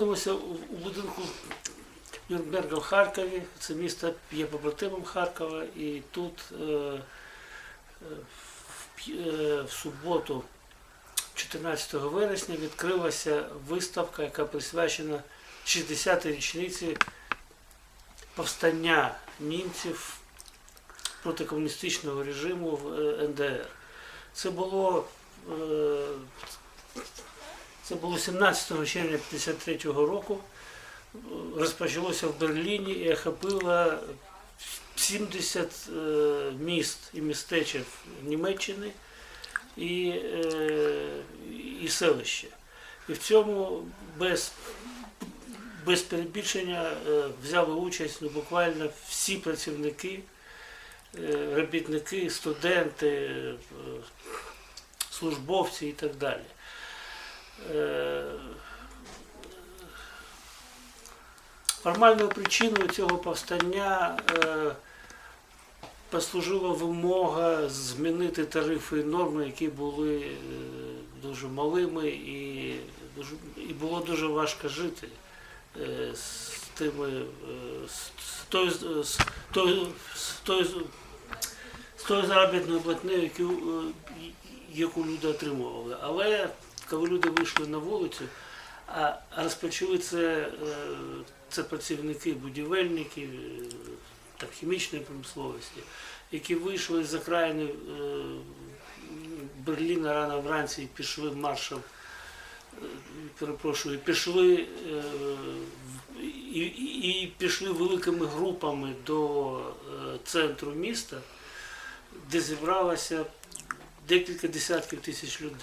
Знаходимося у будинку Нюрнберга в Харкові. Це місто є побратимом Харкова. І тут е, е, в, е, суботу, 14 вересня, відкрилася виставка, яка присвячена 60-й річниці повстання німців проти комуністичного режиму в е, НДР. Це було це було 17 червня 1953 року. Розпочалося в Берліні і охопило 70 е, міст і містечок Німеччини і, е, і селища. І в цьому без, без перебільшення е, взяли участь ну, буквально всі працівники, робітники, студенти, службовці і так далі. Е, Формальною причиною цього повстання е, послужила вимога змінити тарифи і норми, які були е, дуже малими і, дуже, і було дуже важко жити з тими з, тою, з, тою, з, тою, з тою заробітною платнею, яку, яку люди отримували. Але коли люди вийшли на вулицю, а розпочали це, е, це працівники, будівельники, е, там, хімічної промисловості, які вийшли з окраїни е, Берліна рано вранці і пішли маршем, перепрошую, пішли і, і, пішли великими групами до центру міста, де зібралося декілька десятків тисяч людей.